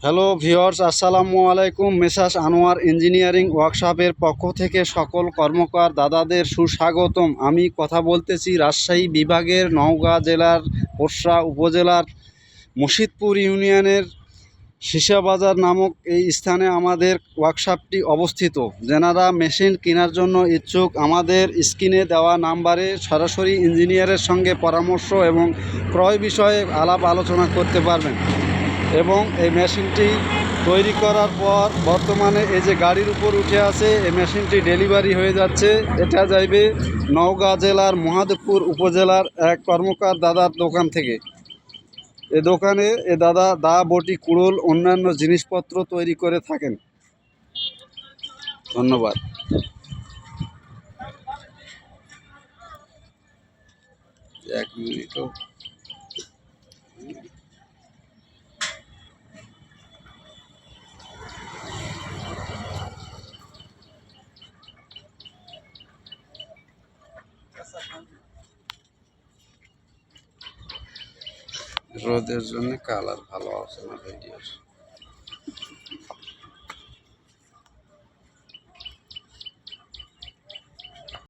Hello viewers আসসালামু আলাইকুম। Messrs Anwar engineering ওয়ার্কশপের পক্ষ থেকে সকল কর্মকার দাদাদের সুস্বাগতম। আমি কথা বলতেছি রাজশাহী বিভাগের নওগাঁ জেলার পোরশা উপজেলার, মুর্শিদপুর ইউনিয়নের শিশাবাজার নামক এই স্থানে আমাদের ওয়ার্কশপটি অবস্থিত। যেনারা মেশিন কেনার জন্য ইচ্ছুক, আমাদের স্ক্রিনে দেওয়া নাম্বারে সরাসরি ইঞ্জিনিয়ারের সঙ্গে পরামর্শ এবং ক্রয় বিষয়ে আলাপ আলোচনা করতে পারবেন এবং এই মেশিনটি তৈরি করার পর বর্তমানে এই যে গাড়ির উপর উঠে আছে, এই মেশিনটি ডেলিভারি হয়ে যাচ্ছে। এটা যাইবে নওগাঁ জেলার মহাদেবপুর উপজেলার এক কর্মকার দাদার দোকান থেকে। এ দোকানে এ দাদা দা, বটি, কুড়োল, অন্যান্য জিনিসপত্র তৈরি করে থাকেন। ধন্যবাদ। এক মিনিটও রোদের জন্য কালার ভালো আসে না ভিডিওর